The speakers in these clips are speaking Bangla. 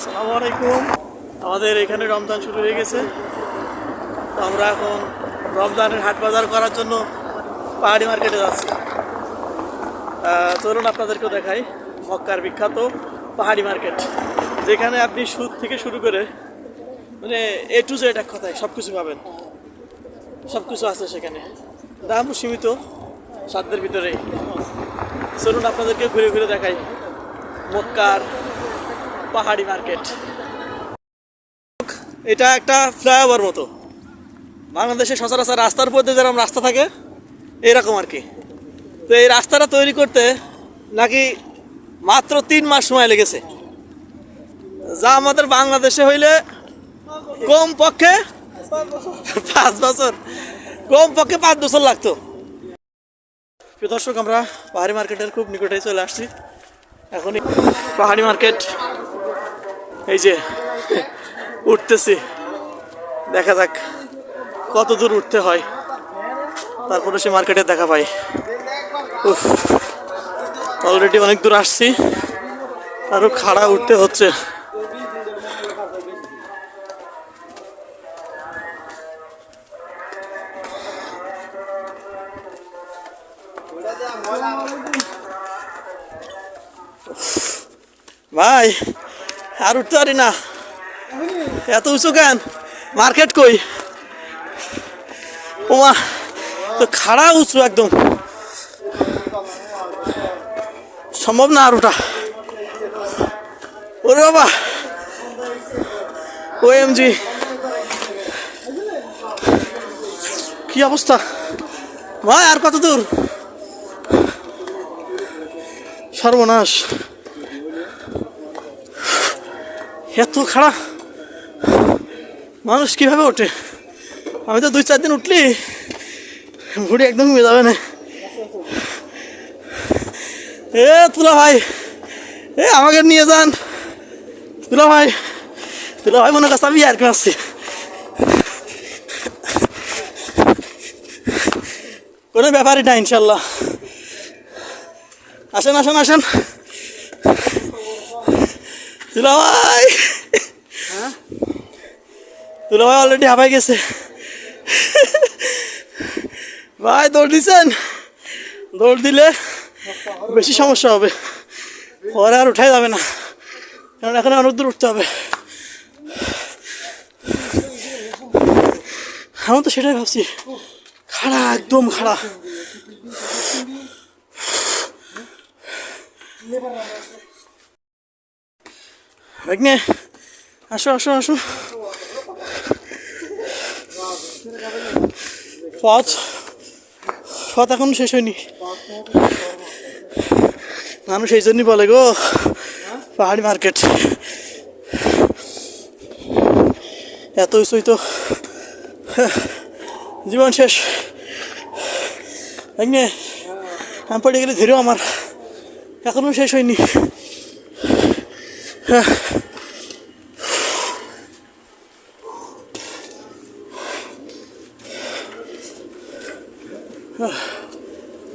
আসসালামু আলাইকুম। আমাদের এখানে রমজান শুরু হয়ে গেছে। তো আমরা এখন রমজানের হাট বাজার করার জন্য পাহাড়ি মার্কেটে যাচ্ছি। চলুন আপনাদেরকেও দেখাই মক্কার বিখ্যাত পাহাড়ি মার্কেট। যেখানে আপনি সুদ থেকে শুরু করে মানে এ টু জেড এক কথায় সব কিছু পাবেন। সব কিছু আছে সেখানে। দামও সীমিত সাধ্যের ভিতরেই। চলুন আপনাদেরকে ঘুরে ঘুরে দেখাই মক্কার পাহাড়ি মার্কেট। এটা একটা ফ্লাইওভার মতো। বাংলাদেশে সচরাচর রাস্তার উপর দিয়ে যেরকম রাস্তা থাকে, এরকম আর কি। তো এই রাস্তাটা তৈরি করতে নাকি মাত্র তিন মাস সময় লেগেছে। যা আমাদের বাংলাদেশে হইলে কম পক্ষে পাঁচ বছর কম পক্ষে পাঁচ বছর লাগতো। দর্শক, আমরা পাহাড়ি মার্কেটের খুব নিকটে চলে আসছি। এখনই পাহাড়ি মার্কেট এই যে, উঠতেছি। দেখা যাক কত দূর উঠতে হয়। তারপরে সে মার্কেটে দেখা পাই। উফ অলরেডি অনেক দূর আসছি। আরও খাড়া উঠতে হচ্ছে। ভাই আর উঠতে পারি না। এত উঁচু কেন? মার্কেট কই? ওমা, তো খাড়া উঁচু একদম। সম্ভব না আর ওটা ওরে বাবা। ও এম জি কি অবস্থা? ভাই আর কত দূর? সর্বনাশ। এত খাড়া। মানুষ কীভাবে ওঠে? আমি তো দুই চার দিন উঠলি। ঘুড়ি একদম কমে যাবে না। এ, তুলা ভাই। এ, আমাকে নিয়ে যান। তুলা ভাই। তুলা ভাই মনে কাছে আমি আর কি আসছি। কোনো ব্যাপারই না, ইনশাল্লাহ। আসেন আসেন আসেন। তুলা ভাই। তুলা ভাই অলরেডি হাঁপাই গেছে। ভাই, দৌড় দিছেন? দৌড় দিলে বেশি সমস্যা হবে। পরে আর উঠাই যাবে না। কারণ এখানে অনেক দূর উঠতে হবে। আমি তো সেটাই ভাবছি। খাড়া, একদম খাড়া। ভাগ্নে আসো আসো আসো। পথ পথ এখন শেষ হয়নি। মানুষ এই জন্যই বলে গো, পাহাড়ি মার্কেট। এত উঁচুই তো। জীবন শেষ। আমি পড়ে গেলে ধীরেও আমার। এখনও শেষ হয়নি।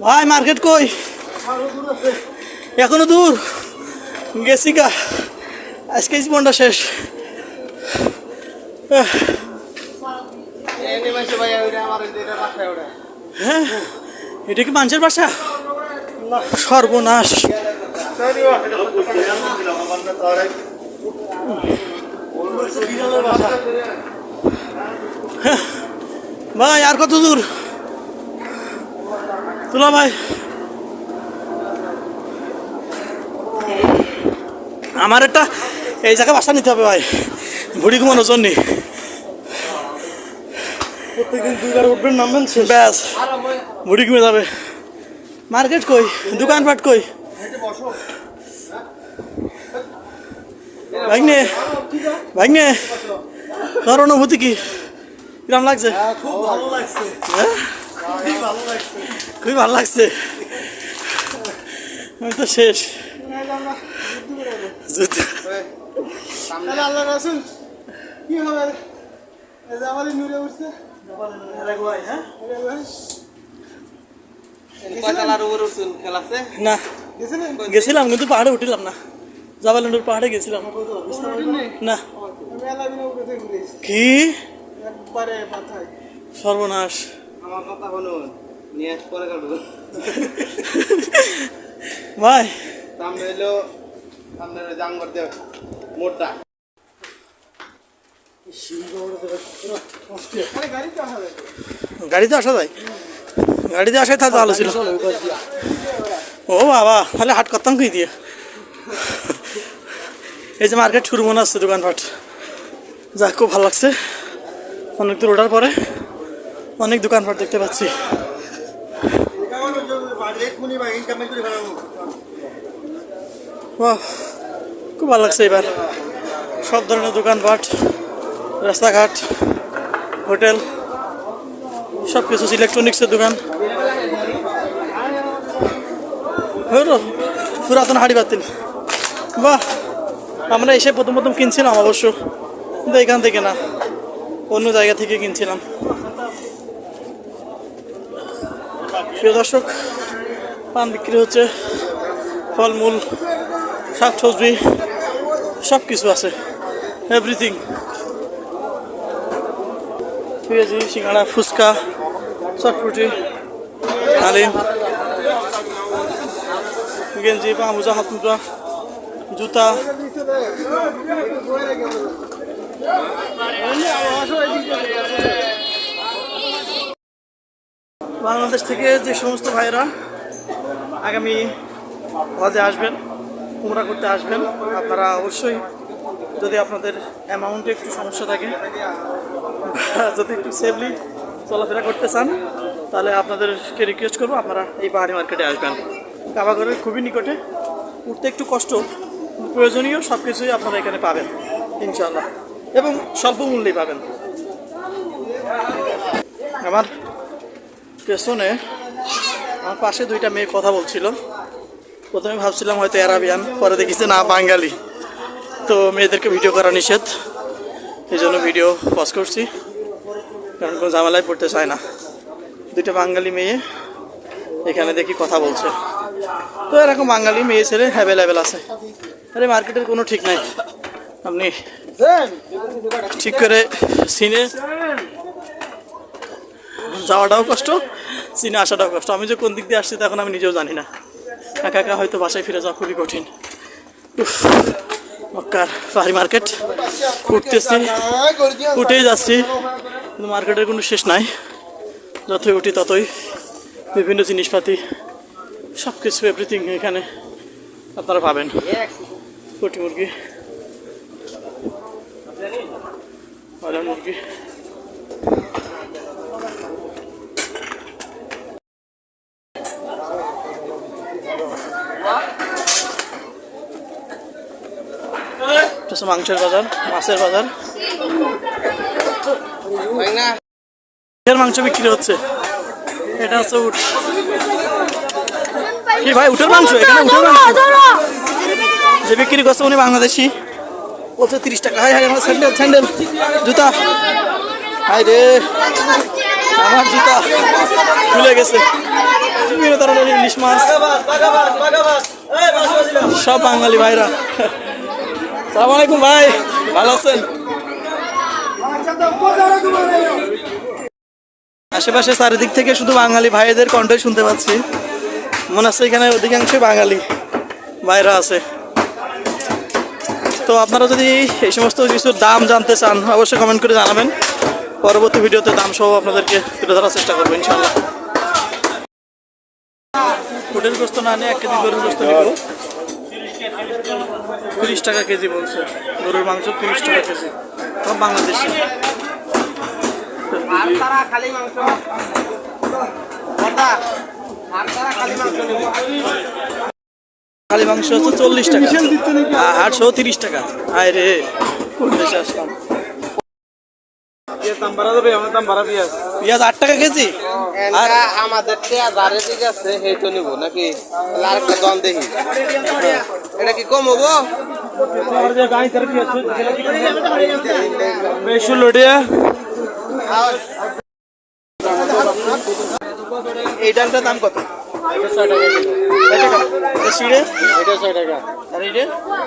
ভাই মার্কেট কই? এখনও দূর? গেছি গা। আজকে জীবনটা শেষ। হ্যাঁ এটা কি মানুষের বাসা? সর্বনাশ। হ্যাঁ, ভাই আর কত দূর? তুলা ভাই। আমার একটা এই জায়গায় বাসা নিতে হবে ভাই। ভুড়ি ঘুমানোর জন্যে। প্রত্যেকদিন দুইবার উঠবেন নামবেন ব্যাস ভুড়ি ঘুমে যাবে। মার্কেট কই? দোকানপাট কই? ভাগ্নে ভাগ্নে তোর অনুভূতি কি? কিরম লাগছে? খুব ভালো লাগছে। হ্যাঁ? খুব ভালো লাগছে। খুবই ভালো লাগছে। আমি তো শেষ। আল্লাহ রাসুল কি হবে? আমারই নূরে উঠছে। হ্যাঁ? না গেছিলাম কিন্তু পাহাড়ে উঠিলাম না। জাবালান্ডুর পাহাড়ে গেছিলাম। না। কি? সর্বনাশ। আমার কথা নিয়ে আস পরে কাটবো ভাই। সামনে এলো সামনে জাম করতে মোটটা আরে গাড়িতে আসা যাবে আসা যায় আসাই তাহলে ভালো ছিল ও বাবা তাহলে হাট করতাম কি দিয়ে এই যে মার্কেট শুরু মনে আসছে দোকানপাট যাক খুব ভালো লাগছে অনেক দূর ওঠার পরে অনেক দোকানপাট দেখতে পাচ্ছি খুব ভালো লাগছে এবার সব ধরনের দোকানপাট রাস্তাঘাট হোটেল সব কিছু ইলেকট্রনিক্সের দোকান পুরাতন হাড়ি বাতিল বাহ, আমরা এসে প্রথম প্রথম কিনছিলাম অবশ্য, কিন্তু এখান থেকে না, অন্য জায়গা থেকে কিনছিলাম। প্রিয় দর্শক, পান বিক্রি হচ্ছে, ফলমূল, শাকসবজি সব কিছু আছে এভরিথিং পেঁয়াজি, সিঙ্গাড়া, ফুচকা, চটপটি, ডালিম। গেঞ্জি পা মোজা হাত মোজা জুতা। বাংলাদেশ থেকে যে সমস্ত ভাইরা আগামী হজে আসবেন, উমরা করতে আসবেন, আপনারা অবশ্যই যদি আপনাদের অ্যামাউন্টে একটু সমস্যা থাকে, যদি একটু সেফলি চলাফেরা করতে চান, তাহলে আপনাদেরকে রিকোয়েস্ট করব, আপনারা এই পাহাড়ি মার্কেটে আসবেন। কাবাগরের খুবই নিকটে। উঠতে একটু কষ্ট, প্রয়োজনীয় সব কিছুই আপনারা এখানে পাবেন ইনশাল্লাহ এবং স্বল্প মূল্যেই পাবেন। আমার পেছনে আমার পাশে দুইটা মেয়ে কথা বলছিল। প্রথমে ভাবছিলাম হয়তো অ্যারাবিয়ান, পরে দেখেছি না, বাঙালি। তো মেয়েদেরকে ভিডিও করা নিষেধ। এই জন্য ভিডিও পজ করছি। কারণ কোনো ঝামেলায় পড়তে চায় না। দুইটা বাঙালি মেয়ে এখানে দেখি কথা বলছে। তো এরকম বাঙালি মেয়ে ছেলে অ্যাভেলেবেল আছে। আরে মার্কেটের কোনো ঠিক নাই। আপনি ঠিক করে সিনে যাওয়াটাও কষ্ট, সিনে আসাটাও কষ্ট। আমি যে কোন দিক দিয়ে আসছি তখন আমি নিজেও জানি না। একা একা হয়তো বাসায় ফিরে যাওয়া খুবই কঠিন। মক্কার পাহাড়ি মার্কেট উঠতেছি, উঠেই যাচ্ছি। কিন্তু মার্কেটের কোনো শেষ নাই। যতই উঠি ততই বিভিন্ন জিনিসপাতি সব কিছু এভরিথিং এখানে আপনারা পাবেন। পুটি মুরগি মুরগি। মাংসের বাজার মাছের বাজার। মাংস বিক্রি হচ্ছে। এটা হচ্ছে উট। কি ভাই উটের মাংস এখানে উটের মাংস যে বিক্রি করছে উনি বাংলাদেশি। বলছে তিরিশ টাকা। হাই হাই আমার স্যান্ডেল স্যান্ডেল। জুতা। হাই রে। আমার জুতা। খুলে গেছে। বিভিন্ন ধরনের ইলিশ মাছ। সব বাঙালি ভাইরা। সালাম আলাইকুম ভাই। ভালো আছেন? আশেপাশে চারিদিক থেকে শুধু বাঙালি ভাইদের কণ্ঠই শুনতে পাচ্ছি। মনে হচ্ছে এখানে অধিকাংশই বাঙালি বাইরা আছে। তো আপনারা যদি এই সমস্ত কিছুর দাম জানতে চান, অবশ্যই কমেন্ট করে জানাবেন। পরবর্তী ভিডিওতে দাম সহ আপনাদেরকে তুলে ধরার চেষ্টা করব ইনশাল্লাহ ফুটের গোস্ত না নিয়ে এক কেজি গরুর গোস্ত নিব। তিরিশ টাকা কেজি বলছে। গরুর মাংস তিরিশ টাকা কেজি। সব বাংলাদেশি। মাংস। খালি মাংস নেব। খালি মাংস হচ্ছে চল্লিশ টাকা। আটশো তিরিশ টাকা। আয় রে। দেশে আসলাম। পেঁয়াজ আট টাকা কেজি? আর আমাদের যারে দিক আছে সেই তো নিব নাকি? দম দেখি। এটা কি কম হব? ষোলো টাকা। এই ডালটার দাম কত? এটা ছয় টাকা কিলো। ছয় এটা সিঁড়ে? এটা ছয় টাকা। আর এটা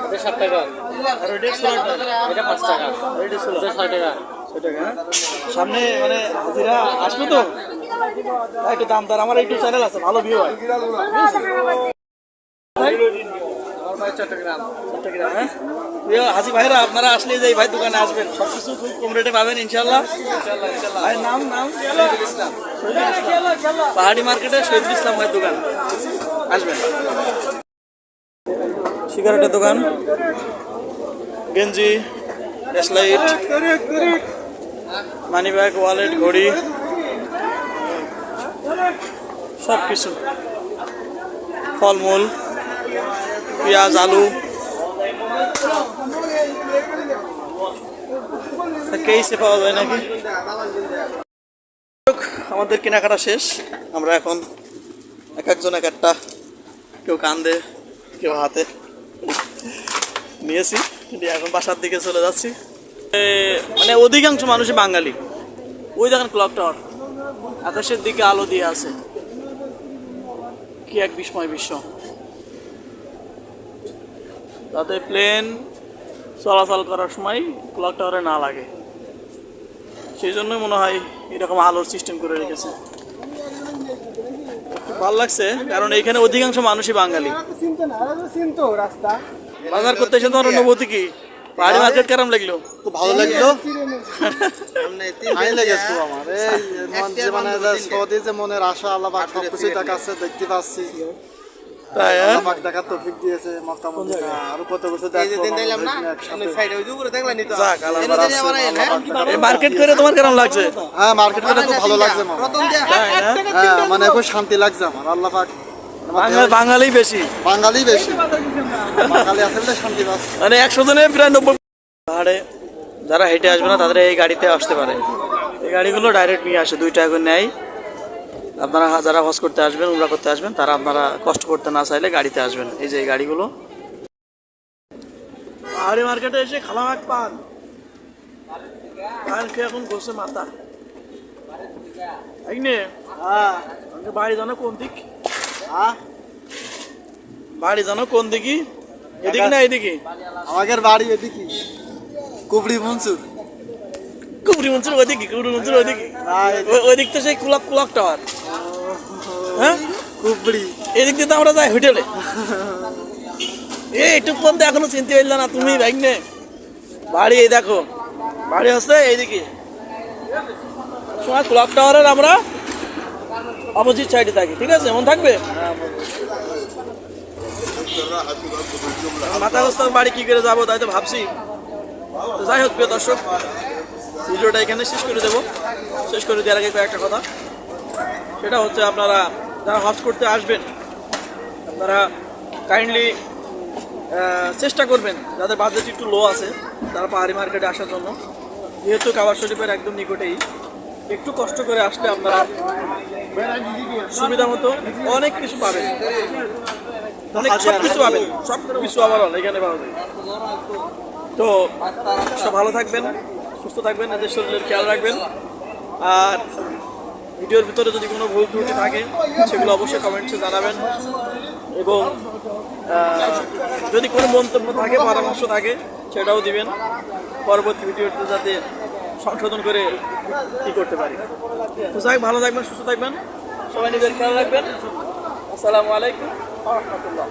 এটা সাত টাকা। আর ওইটা ষোলো টাকা। এটা পাঁচ টাকা। এটা ষোলো ছয় টাকা। ছয় টাকা হ্যাঁ? সামনে মানে হাজিরা আসবে তো? হ্যাঁ, একটু দাম তার আমার একটু চ্যানেল আছে ভালো ভিউ হয়। ভাই চট্টগ্রাম। চট্টগ্রাম হ্যাঁ? প্রিয় হাজি ভাইরা আপনারা আসলে যে এই ভাই দোকানে আসবেন। সব কিছু খুব কম রেটে পাবেন ইনশাল্লাহ ভাইয়ের নাম নাম? শহীদুল ইসলাম। পাহাড়ি মার্কেটে শহীদুল ইসলাম ভাইয়ের দোকান। আসবেন। সিগারেটের দোকান। গেঞ্জি ডেসলাইট মানি ব্যাগ ওয়ালেট ঘড়ি। সব কিছু ফলমূল। পেঁয়াজ, আলু। কেইসে পাওয়া যায় নাকি? আমাদের কেনাকাটা শেষ। আমরা এখন এক একজন এক একটা কেউ কান্দে, কেউ হাতে নিয়েছি। এখন বাসার দিকে চলে যাচ্ছি। মানে অধিকাংশ মানুষই বাঙালি। ওই দেখেন ক্লক টাওয়ার আকাশের দিকে আলো দিয়ে আছে। কি এক বিস্ময় বিশ্ব। যাতে প্লেন চলাচল করার সময় ক্লক টাওয়ারে না লাগে। সেই জন্যই মনে হয় এরকম আলোর সিস্টেম করে রেখেছে। ভালো লাগছে কারণ এখানে অধিকাংশ মানুষই বাঙালি। এরা তো চিনতো না এরা তো চিনতো রাস্তা। বাজার করতে এসে তোমার অনুভূতি কি? পাহাড়ি মার্কেট কেরম লাগল? খুব ভালো লাগল। আমার। মন যে মানে যে মনের আশা আল্লাহ পাক সব কিছুই দেখতে পাচ্ছি। তাই হ্যাঁ? পাক দেখার তৌফিক দিয়েছে মক্কা মদিনা। আরও কত বছর এই যে দিন দিলাম না আমরা সাইডে ওই যে উপরে দেখলেন তো? যাক, আল্লাহ এনে দিনে আমার এনে, এই মার্কেট করে তোমার কেরম লাগছে? হ্যাঁ মার্কেট করে ভালো লাগছে হ্যাঁ? মানে খুব শান্তি লাগছে আমার আল্লাহ পাক। বাঙালি বাঙালি বেশি। বাঙালি বেশি। বাঙালি আছে বলে শান্তি মানে একশো জনে প্রায় নব্বই পাহাড়ে যারা হেঁটে আসবে না তাদের এই গাড়িতে আসতে পারে। এই গাড়িগুলো ডাইরেক্ট নিয়ে আসে দুই টাকা করে নেয়। আপনারা যারা হজ করতে আসবেন উমরা করতে আসবেন তারা আপনারা কষ্ট করতে না চাইলে গাড়িতে আসবেন। এই যে এই গাড়িগুলো। পাহাড়ি মার্কেটে এসে খালামাক পান। পান খেয়ে এখন বসে মাথা। তাই নে। হ্যাঁ। বাড়ি জানো কোন দিক? হ্যাঁ? বাড়ি জানো কোন দিকে এদিকে না এদিকে আমাদের বাড়ি এদিকে কুবড়ি মনসুর। কুবরি মঞ্চুর ওইদিকে কুবরি মঞ্চুর ওইদিকে হ্যাঁ ওইদিক তো সেই কুলাক কুলাক টাওয়ার। হ্যাঁ? কুবড়ি। এদিক দিয়ে তো আমরা যাই হোটেলে। এই একটু পর্যন্ত এখনও চিনতে পারলে না তুমি বাইক নে বাড়ি এই দেখো বাড়ি হচ্ছে এইদিকে। সময় ক্লক টাওয়ারের আমরা অপোজিট সাইডে থাকি ঠিক আছে? মন থাকবে? মাথাগোস্তার বাড়ি কি করে যাব তাই তো ভাবছি। যাই হোক প্রিয় দর্শক ভিডিওটা এখানে শেষ করে দেবো। শেষ করে দেওয়ার আগে কয়েকটা কথা। সেটা হচ্ছে আপনারা যারা হজ করতে আসবেন। আপনারা কাইন্ডলি চেষ্টা করবেন। যাদের বাজেট একটু লো আছে তারা পাহাড়ি মার্কেটে আসার জন্য। যেহেতু কাবার শরীফের একদম নিকটেই একটু কষ্ট করে আসলে আপনারা সুবিধা মতো অনেক কিছু পাবেন। অনেক সব কিছু পাবেন। সব কিছু আবার এখানে পাওয়া যায়। তো সব ভালো থাকবেন সুস্থ থাকবেন নিজের শরীরের খেয়াল রাখবেন। আর ভিডিওর ভিতরে যদি কোনো ভুল ত্রুটি থাকে, সেগুলো অবশ্যই কমেন্টসে জানাবেন। এবং যদি কোনো মন্তব্য থাকে, পরামর্শ থাকে, সেটাও দিবেন। পরবর্তী ভিডিওতে যাতে সংশোধন করে কি করতে পারি। তো যাই ভালো থাকবেন, সুস্থ থাকবেন। সবাই নিজের খেয়াল রাখবেন। আসসালামু আলাইকুম। রহমতুল্লাহ